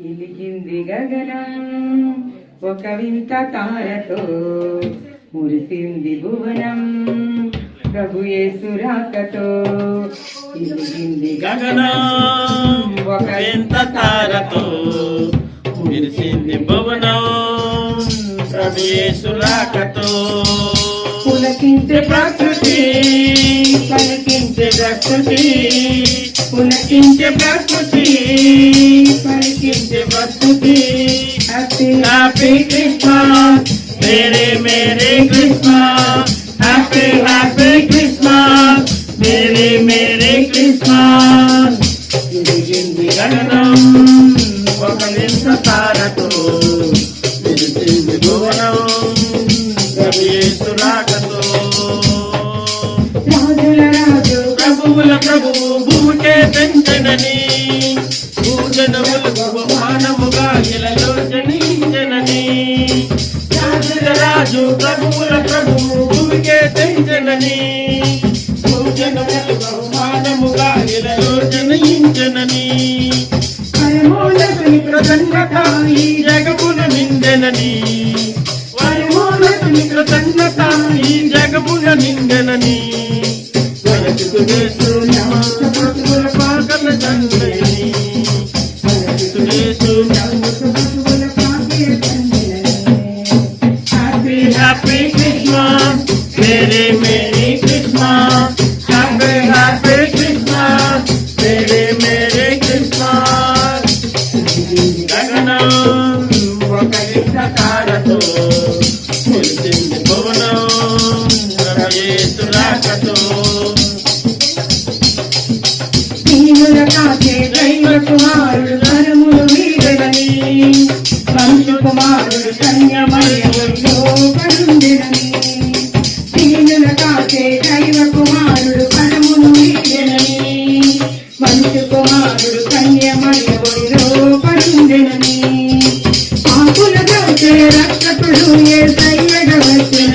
ఇలిగింది గగనం. ఒక వింత తారతో మురిసింది భువనం. ప్రభు యేసు రాకతో గగనం. ఒక వింత తారతో మురిసింది భువనం. ప్రభు రాకతో పులకించే ప్రకృతి పలికించే ప్రకృతి. పులకించే ప్రకృతి పలికించే ప్రకృతి హ్యాపీ హ్యాపీ క్రిస్మస్ మేరే మేరే కృష్ణ హ్యాపీ హ్యాపీ కృష్ణ మేరే మేరే కృష్ణ గణనం ఒక వింత తారతో. రాజు ప్రభువుల ప్రభువు భూమికే పెంచనని భూజనములకు బహుమానముగా ఇలలో జనించనని పరమోన్నతుని ఈ జగమున నిందెనని పరిమూలకుని కృతజ్ఞత ఈ జగమున నిందెనని వరకుతుడేసు నమస్తపుల పాకల తండ్రిని వరకుతుడేసు happy merry merry Christmas happy happy Christmas merry merry Christmas గగనం ఒక యుద్ధ తారతో మురిసింది భువనం రమయేసు రాకతో దీనుల కాచే దైవ కుమారుడు కరములు వీడని వంశు కుమారుడు కన్యమయ్యలో ಕುಲಗೌತರ ರಕ್ತ ಪಡುವೆ ಸೈಯಡವತ್ತಿನ